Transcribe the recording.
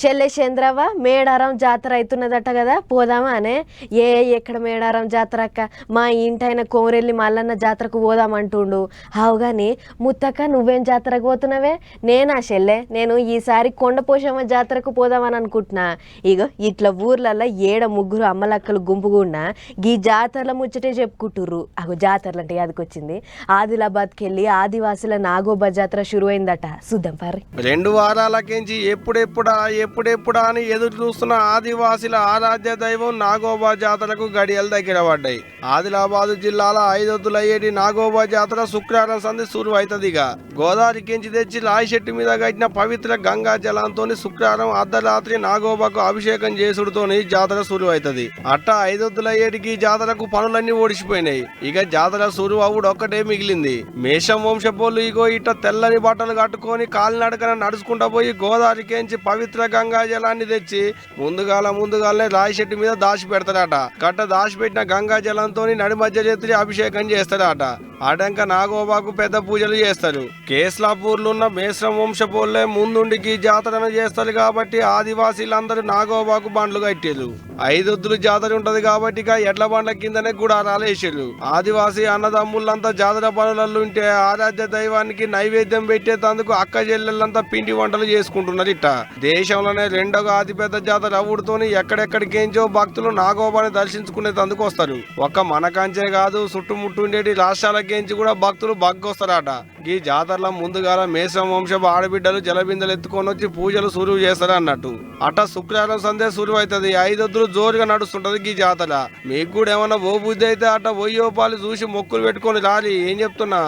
శల్యచంద్రవ మేడారం జాతర అవుతున్నదట కదా పోదామా అనే? ఏ ఎక్కడ మేడారం జాతర అక్క? మా ఇంటైన కోరెల్లి మల్లన్న జాతరకు పోదామంటుండు హావు గాని ముత్తక్క నువ్వేం జాతరకు పోతున్నావే? నేనా షెల్లె నేను ఈసారి కొండపోషమ్మ జాతరకు పోదామని అనుకుంటున్నా. ఇగో ఇట్లా ఊర్లల్లో ఏడ ముగ్గురు అమ్మలక్కలు గుంపుగుండా గీ జాతరల ముచ్చటే చెప్పుకుంటుర్రు. అగో జాతరలు అంటే అదికొచ్చింది ఆదిలాబాద్కి వెళ్ళి ఆదివాసుల నాగోబా జాతర షురువైందట. చూద్దాం పర్రి. రెండు వారాలకేంచి ఎప్పుడెప్పుడా ఎప్పుడెప్పుడా అని ఎదురు చూస్తున్న ఆదివాసీల ఆరాధ్య దైవం నాగోబా జాతరకు గడియలు దగ్గర పడ్డాయి. ఆదిలాబాద్ జిల్లాల ఐదొద్దులయ్యేటి నాగోబా జాతర శుక్రవారం సంధి సురువైతదిగా. గోదావరి కించి తెచ్చి లాయి చెట్టు మీద కట్టిన పవిత్ర గంగా జలంతో శుక్రవారం అర్ధరాత్రి నాగోబాకు అభిషేకం చేసుడుతోని జాతర సురువైతది. అవుతుంది అట్ట ఐదొద్దులయ్యేటికి జాతరకు పనులన్నీ ఓడిసిపోయినాయి ఇక జాతర సురువవుడు ఒక్కటే మిగిలింది. మేషం వంశపోళ్ళు ఇగో ఇట్ట తెల్లని బట్టలు కట్టుకొని కాలినడకన నడుచుకుంటా పోయి గోదావరికేంచి పవిత్ర గంగా జలాన్ని తెచ్చి ముందుగాల ముందుగాలనే రాయి చెట్టు మీద దాచి పెడతాడట. గట్ట దాచి పెట్టిన గంగా జలంతో నడి మధ్య చేతులు అభిషేకం చేస్తారట ఆటంక నాగోబాకు పెద్ద పూజలు చేస్తారు కేస్లాపూర్లో ఉన్న మేశ్రం వంశపోళ్ళే ముందుండికి జాతరను చేస్తారు కాబట్టి ఆదివాసీలందరూ నాగోబాకు బండ్లు కట్టారు. ఐదొద్దులు జాతర ఉంటది కాబట్టి ఇక ఎడ్ల బండ్ల కిందనే గుడారాలు వేసారు ఆదివాసీ అన్నదమ్ములంతా జాతర పనులలో ఉంటే ఆరాధ్య దైవానికి నైవేద్యం పెట్టేటందుకు అక్క చెల్లెళ్ళంతా పిండి వంటలు చేసుకుంటున్నారు ఇట్ట. దేశంలోనే రెండవ అతిపెద్ద జాతర అవుడుతోని ఎక్కడెక్కడికేంచో భక్తులు నాగోబాని దర్శించుకునేందుకు వస్తారు. ఒక్క మనకంచే కాదు చుట్టుముట్టు ఉండేటి రాష్ట్రాలకేంచి కూడా భక్తులు బగ్గొస్తారట ఈ జాతరలో ముందుగాల మేసం వంశపు ఆడబిడ్డలు జలబిందెలు ఎత్తుకొని వచ్చి పూజలు సురువు చేస్తారు అన్నట్టు అట్ట శుక్రవారం సందే సురువు అవుతుంది ఐదొద్దులు జోరుగా నడుస్తుంటది ఈ జాతర. మీకు కూడా ఏమన్నా ఓ బుద్ధి అయితే అట్ట ఒయ్యోపాలు చూసి మొక్కులు పెట్టుకొని రాలి ఏం చెప్తున్నా?